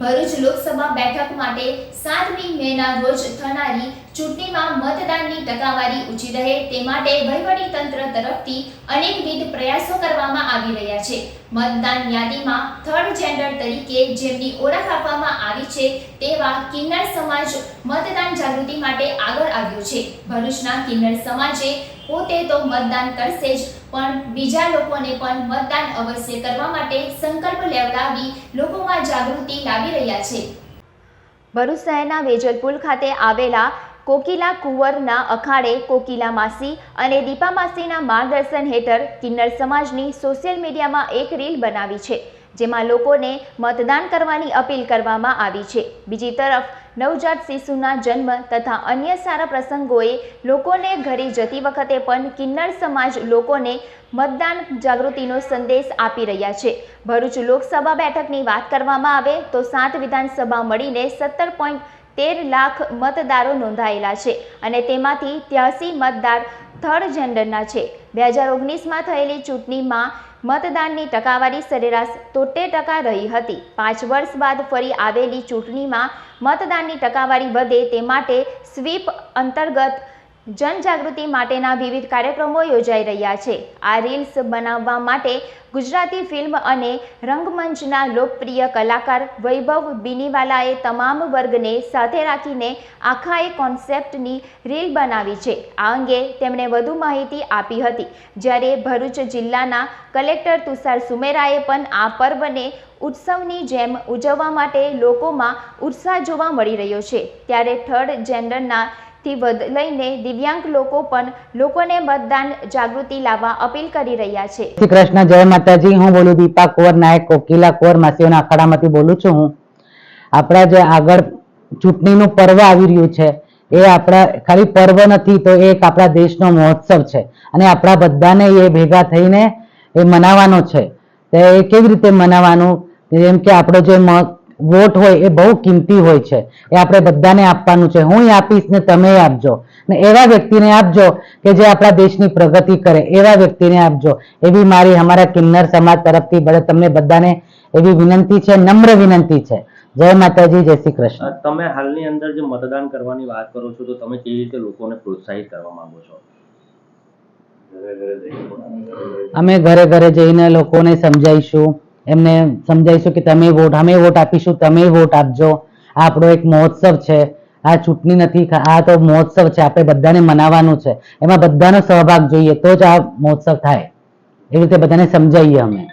ભરૂચ લોકસભા બેઠક માટે સાતમી મેના રોજ થનારી ચૂંટણીમાં મતદાનની ટકાવારી ઊંચી રહે તે માટે વહીવટી તંત્ર તરફથી અનેકવિધ પ્રયાસો કરવામાં આવી રહ્યા છે. મતદાન યાદીમાં થર્ડ જેન્ડર તરીકે જેમની ઓળખ આપવામાં આવી છે તેવા કિન્નર સમાજ મતદાન જાગૃતિ માટે આગળ આવ્યો છે. ભરૂચના કિન્નર સમાજે પોતે તો મતદાન કરશે જ પણ બીજા લોકોને પણ મતદાન અવશ્ય કરવા માટે સંકલ્પ લેવડાવી લોકોમાં જાગૃતિ લાવી રહ્યા છે. ભરૂચ શહેરના વેજલપુલ ખાતે આવેલા કોકિલા કુંવરના અખાડે કોકિલા માસી અને દીપા માસીના માર્ગદર્શન હેઠળ કિન્નર સમાજની સોશિયલ મીડિયામાં એક રીલ બનાવી છે. જેમાં લોકોને મતદાન કરવાની અપીલ કરવામાં આવી છે. બીજી તરફ, નવજાત શિશુના જન્મ તથા અન્ય સારા પ્રસંગોએ લોકોને ઘરે જતી વખતે પણ કિન્નર સમાજ લોકોને મતદાન જાગૃતિનો સંદેશ આપી રહ્યા છે. ભરૂચ લોકસભા બેઠકની વાત કરવામાં આવે તો સાત વિધાનસભા મળીને સત્તર પોઈન્ટ તેર લાખ મતદારો નોંધાયેલા છે અને તેમાંથી ત્યાસી મતદાર થર્ડ જેન્ડરના છે. બે હજાર ઓગણીસમાં થયેલી ચૂંટણીમાં મતદાનની ટકાવારી સરેરાશ તોતેર ટકા રહી હતી. પાંચ વર્ષ બાદ ફરી આવેલી ચૂંટણીમાં મતદાનની ટકાવારી વધે તે માટે સ્વીપ અંતર્ગત જનજાગૃતિ માટેના વિવિધ કાર્યક્રમો યોજાઈ રહ્યા છે. આ રીલ્સ બનાવવા માટે ગુજરાતી ફિલ્મ અને રંગમંચના લોકપ્રિય કલાકાર વૈભવ બિનીવાલાએ તમામ વર્ગને સાથે રાખીને આખા એ કોન્સેપ્ટની રીલ બનાવી છે. આ અંગે તેમણે વધુ માહિતી આપી હતી. જ્યારે ભરૂચ જિલ્લાના કલેક્ટર તુષાર સુમેરાએ પણ આ પર્વને ઉત્સવની જેમ ઉજવવા માટે લોકોમાં ઉત્સાહ જોવા મળી રહ્યો છે. ત્યારે થર્ડ જેન્ડરના થી લઈને દિવ્યાંગ લોકો પણ લોકોને મતદાન જાગૃતિ લાવવા અપીલ કરી રહ્યા છે. શ્રી કૃષ્ણ, જય માતાજી. હું બોલું દીપા કુંવર નાયક, કોકિલા કુંવર માસીઓના અખાડામાંથી બોલું છું હું. આપણા જે આગળ ચૂંટણીનું પર્વ આવી રહ્યું છે, એ આપણા ખાલી પર્વ નથી, તો એક આપણા દેશનો મહોત્સવ છે. અને આપણા બધાને એ ભેગા થઈને એ મનાવવાનો છે. તો એ કેવી રીતે મનાવવાનું? જેમ કે આપણો જે વોટ હોય એ બહુ કિંમતી હોય છે. એ આપણે બધાને આપવાનું છે. હું આપીશ ને તમે આપજો. ને એવા વ્યક્તિને આપજો કે જે આપણા દેશની પ્રગતિ કરે. એવા વ્યક્તિને આપજો. એવી મારી અમારા કિન્નર સમાજ તરફથી બળે તમને બધાને એવી વિનંતી છે નમ્ર વિનંતી છે. જય માતાજી જય શ્રી કૃષ્ણ. તમે હાલની અંદર જે મતદાન કરવાની વાત કરો છો તો તમે કેવી રીતે લોકોને પ્રોત્સાહિત કરવા માંગો છો? અમે ઘરે ઘરે જઈને લોકોને સમજાઈશું એમને સમજાવીશું કે તમે વોટ અમે વોટ આપીશું, તમે વોટ આપજો. આ આપણો એક મહોત્સવ છે. આ ચૂંટણી નથી આ તો મહોત્સવ છે. આપણે બધાને મનાવવાનું છે. એમાં બધાનો સહભાગ જોઈએ તો જ આ મહોત્સવ થાય. એવી રીતે બધાને સમજાવીએ અમે.